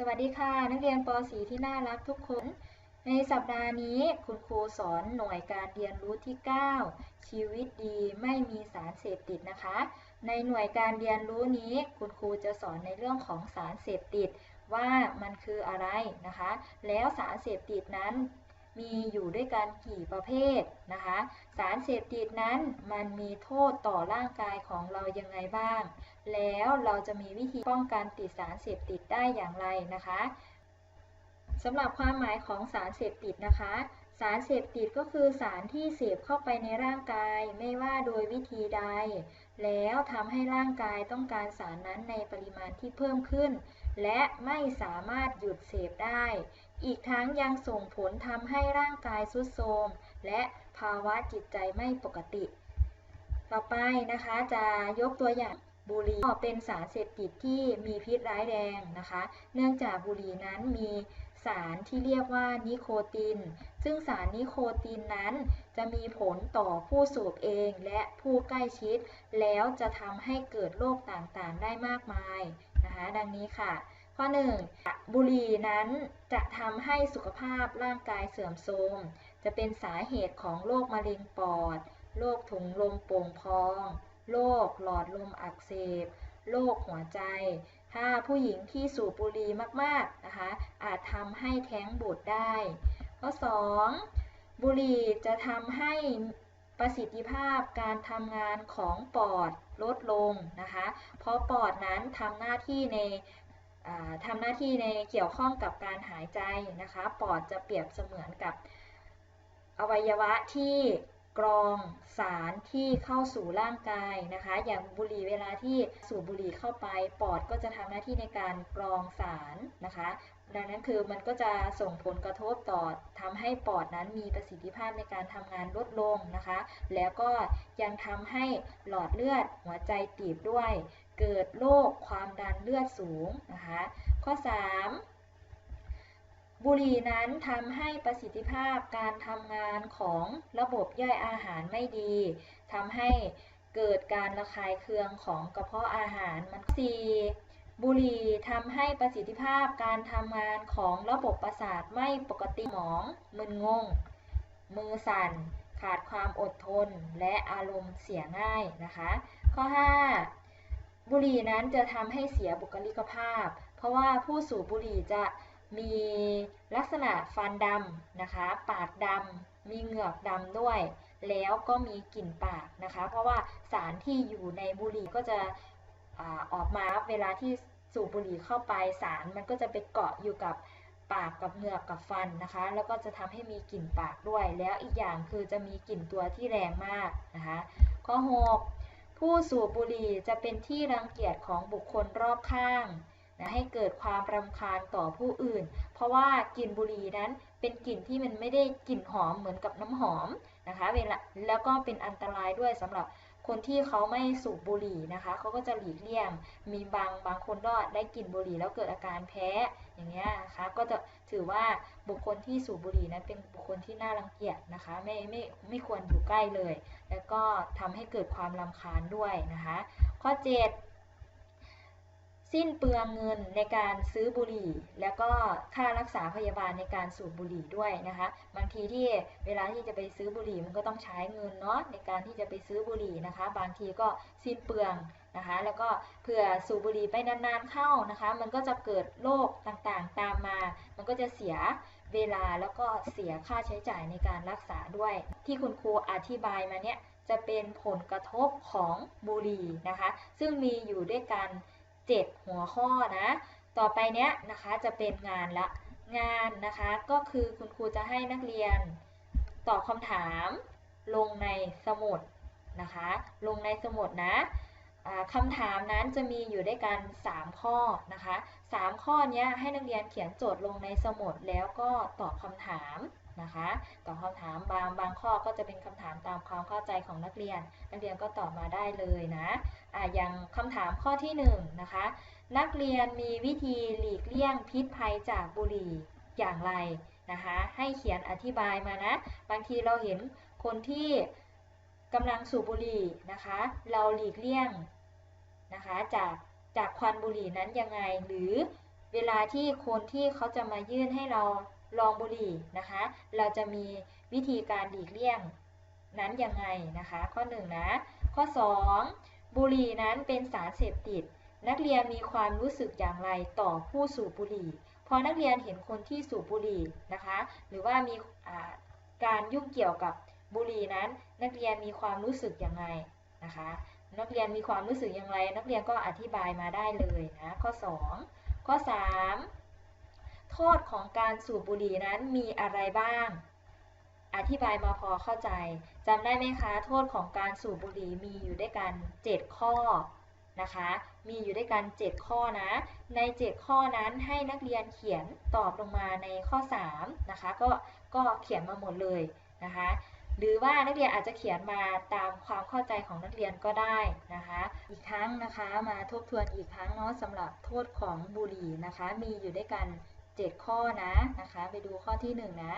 สวัสดีค่ะ นักเรียนป .4 ที่น่ารักทุกคน ในสัปดาห์นี้คุณครูสอนหน่วยการเรียนรู้ที่ 9 ชีวิตดีไม่มีสารเสพติดนะคะ ในหน่วยการเรียนรู้นี้ คุณครูจะสอนในเรื่องของสารเสพติดว่ามันคืออะไรนะคะ แล้วสารเสพติดนั้น มีอยู่ด้วยกันกี่ประเภทนะคะ สารเสพติดนั้นมันมีโทษต่อร่างกายของเรายังไงบ้าง แล้วเราจะมีวิธีป้องกันติดสารเสพติดได้อย่างไรนะคะสำหรับความหมายของสารเสพติดนะคะ สารเสพติดก็คือสารที่เสพเข้าไปในร่างกาย ไม่ว่าโดยวิธีใด แล้วทำให้ร่างกายต้องการสารนั้นในปริมาณที่เพิ่มขึ้น และไม่สามารถหยุดเสพได้ อีกทั้งยังส่งผลทำให้ร่างกายทรุดโทรมและภาวะจิตใจไม่ปกติ ต่อไปนะคะจะยกตัวอย่างบุหรี่เป็นสารเสพติดที่มีพิษร้ายแรงนะคะ เนื่องจากบุหรี่นั้นมี สารที่เรียกว่านิโคติน ซึ่งสารนิโคตินนั้นจะมีผลต่อผู้สูบเองและผู้ใกล้ชิด แล้วจะทำให้เกิดโรคต่างๆ ได้มากมายนะคะดังนี้ค่ะ ข้อ 1. บุหรี่นั้นจะทำให้สุขภาพร่างกายเสื่อมโทรม จะเป็นสาเหตุของโรคมะเร็งปอด โรคถุงลมโป่งพอง โรคหลอดลมอักเสบ โรคหัวใจ ถ้าผู้หญิงที่สูบบุหรี่มากๆนะคะอาจทำให้แท้งบุตรได้ ข้อ 2. บุหรี่จะทำให้ประสิทธิภาพการทำงานของปอดลดลงนะคะ เพราะปอดนั้นทำหน้าที่ในทำหน้าที่ในเกี่ยวข้องกับการหายใจนะคะ ปอดจะเปรียบเสมือนกับอวัยวะที่ กรองสารที่เข้าสู่ร่างกายนะคะ อย่างบุหรี่เวลาที่สูบบุหรี่เข้าไป ปอดก็จะทำหน้าที่ในการกรองสารนะคะ ดังนั้นคือมันก็จะส่งผลกระทบต่อทำให้ปอดนั้นมีประสิทธิภาพในการทำงานลดลงนะคะ แล้วก็ยังทำให้หลอดเลือดหัวใจตีบด้วย เกิดโรคความดันเลือดสูงนะคะ ข้อ 3 บุหรี่นั้นทำให้ประสิทธิภาพการทำงานของระบบย่อยอาหารไม่ดีทำให้เกิดการระคายเคืองของกระเพาะอาหารมัน 4. บุหรี่ทำให้ประสิทธิภาพการทำงานของระบบประสาทไม่ปกติหมอง มึนงง มือสั่น ขาดความอดทน และอารมณ์เสียง่ายนะคะ ข้อ 5 บุหรี่นั้นจะทำให้เสียบุคลิกภาพ เพราะว่าผู้สูบบุหรี่จะ มีลักษณะฟันดำนะคะ ปากดำมีเหงือกดำด้วย แล้วก็มีกลิ่นปากนะคะ เพราะว่าสารที่อยู่ในบุหรี่ก็จะออกมาเวลาที่สูบบุหรี่เข้าไปสารมันก็จะไปเกาะอยู่กับปากกับเหงือกกับฟันนะคะ แล้วก็จะทำให้มีกลิ่นปากด้วย แล้วอีกอย่างคือจะมีกลิ่นตัวที่แรงมากนะคะ ข้อ 6 ผู้สูบบุหรี่จะเป็นที่รังเกียจของบุคคลรอบข้าง นะให้เกิดความรำคาญต่อผู้อื่น เพราะว่ากลิ่นบุหรี่นั้นเป็นกลิ่นที่มันไม่ได้กลิ่นหอมเหมือนกับน้ำหอมนะคะเวลาแล้วก็เป็นอันตรายด้วยสำหรับคนที่เขาไม่สูบบุหรี่นะคะเขาก็จะหลีกเลี่ยง มีบางบางคนก็ได้กลิ่นบุหรี่แล้วเกิดอาการแพ้ อย่างเงี้ยนะคะ ก็จะถือว่าบุคคลที่สูบบุหรี่นั้นเป็นบุคคลที่น่ารังเกียจนะคะ ไม่ไม่ไม่ควรอยู่ใกล้เลย แล้วก็ทำให้เกิดความรำคาญด้วยนะคะ ข้อ 7 สิ้นเปลืองเงินในการซื้อบุหรี่ แล้วก็ค่ารักษาพยาบาลในการสูบบุหรี่ด้วยนะคะ บางทีที่เวลาที่จะไปซื้อบุหรี่มันก็ต้องใช้เงินเนาะในการที่จะไปซื้อบุหรี่นะคะ บางทีก็สิ้นเปลืองนะคะ แล้วก็เผื่อสูบบุหรี่ไปนานๆเข้านะคะ มันก็จะเกิดโรคต่างๆตามมา มันก็จะเสียเวลาแล้วก็เสียค่าใช้จ่ายในการรักษาด้วย ที่คุณครูอธิบายมาเนี่ยจะเป็นผลกระทบของบุหรี่นะคะ ซึ่งมีอยู่ด้วยกัน 7 หัวข้อนะ ต่อไปเนี้ยนะคะจะเป็นงานละ งานนะคะก็คือคุณครูจะให้นักเรียนตอบคำถามลงในสมุดนะคะ ลงในสมุดนะคำถามนั้นจะมีอยู่ด้วยกัน 3 ข้อนะคะ 3 ข้อนี้ให้นักเรียนเขียนโจทย์ลงในสมุดแล้วก็ตอบคำถาม นะคะตอบคำถามบางบางข้อก็จะเป็นคำถามตามความเข้าใจของนักเรียน นักเรียนก็ตอบมาได้เลยนะอ่าอย่างคำถามข้อที่1นนะคะ นักเรียนมีวิธีหลีกเลี่ยงพิษภัยจากบุหรี่อย่างไรนะคะ ให้เขียนอธิบายมานะ บางทีเราเห็นคนที่กำลังสูบบุหรี่นะคะ เราหลีกเลี่ยงนะคะจากจากควันบุหรี่นั้นยังไง หรือเวลาที่คนที่เขาจะมายื่นให้เรา ลองบุหรี่นะคะ เราจะมีวิธีการหลีกเลี่ยงนั้นยังไงนะคะ ข้อ 1 นะ ข้อ 2 บุหรี่นั้นเป็นสารเสพติด นักเรียนมีความรู้สึกอย่างไรต่อผู้สูบบุหรี่ พอนักเรียนเห็นคนที่สูบบุหรี่นะคะ หรือว่ามีการยุ่งเกี่ยวกับบุหรี่นั้น นักเรียนมีความรู้สึกยังไงนะคะ นักเรียนมีความรู้สึกอย่างไร นักเรียนก็อธิบายมาได้เลยนะ ข้อ 2 ข้อ 3 โทษของการสูบบุหรี่นั้นมีอะไรบ้าง อธิบายมาพอเข้าใจจำได้ไหมคะ โทษของการสูบบุหรี่มีอยู่ด้วยกัน 7 ข้อนะคะ มีอยู่ด้วยกัน 7 ข้อนะ ใน 7 ข้อนั้นให้นักเรียนเขียนตอบลงมาในข้อ 3 นะคะ ก็ก็เขียนมาหมดเลยนะคะ หรือว่านักเรียนอาจจะเขียนมาตามความเข้าใจของนักเรียนก็ได้นะคะ อีกครั้งนะคะ มาทบทวนอีกครั้งเนาะสำหรับโทษของบุหรี่นะคะ มีอยู่ด้วยกัน 7 ข้อนะนะคะ ไปดูข้อที่ 1 นะ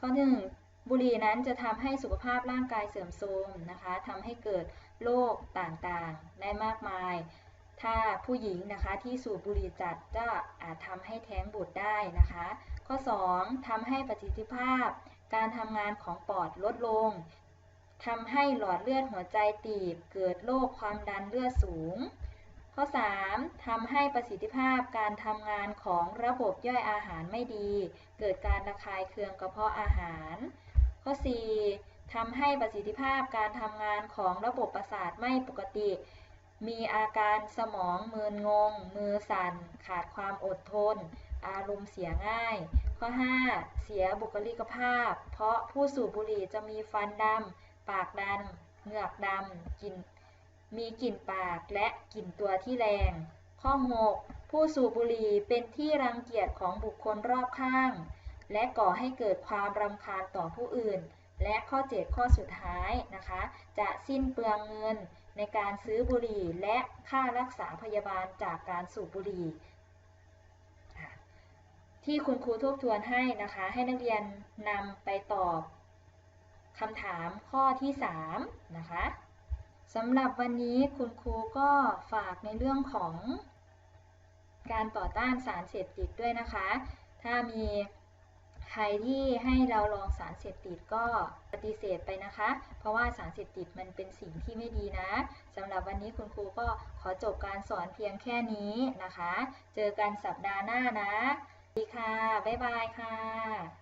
ข้อ 1 บุหรี่นั้นจะทำให้สุขภาพร่างกายเสื่อมโทรมนะคะทำให้เกิดโรคต่างๆ ได้มากมาย ถ้าผู้หญิงนะคะที่สูบบุหรี่จัดก็อาจทำให้แท้งบุตรได้นะคะ ข้อ 2ทำให้ประสิทธิภาพ การทำงานของปอดลดลงทำให้หลอดเลือดหัวใจตีบ เกิดโรคความดันเลือดสูง ข้อ 3ทำให้ประสิทธิภาพการทำงานของระบบย่อยอาหารไม่ดี เกิดการระคายเคืองกระเพาะอาหาร ข้อ 4ทำให้ประสิทธิภาพการทำงานของระบบประสาทไม่ปกติ มีอาการสมองมึนงง มือสั่น ขาดความอดทน อารมณ์เสียง่าย ข้อ 5 เสียบุคลิกภาพ เพราะผู้สูบบุหรี่จะมีฟันดำปากดันเหงือกดำกลิ่น มีกลิ่นปากและกลิ่นตัวที่แรง ข้อ 6 ผู้สูบบุหรี่เป็นที่รังเกียจของบุคคลรอบข้าง และก่อให้เกิดความรำคาญต่อผู้อื่น และข้อ 7 ข้อสุดท้ายนะคะ จะสิ้นเปลืองเงินในการซื้อบุหรี่และค่ารักษาพยาบาลจากการสูบบุหรี่ที่คุณครูทบทวนให้นะคะ ให้นักเรียนนำไปตอบคำถามข้อที่ 3 นะคะ สำหรับวันนี้คุณครูก็ฝากในเรื่องของการต่อต้านสารเสพติดด้วยนะคะ ถ้ามีใครที่ให้เราลองสารเสพติดก็ปฏิเสธไปนะคะ เพราะว่าสารเสพติดมันเป็นสิ่งที่ไม่ดีนะสำหรับวันนี้คุณครูก็ขอจบการสอนเพียงแค่นี้นะคะ เจอกันสัปดาห์หน้านะ ดีค่ะ บ๊ายบายค่ะ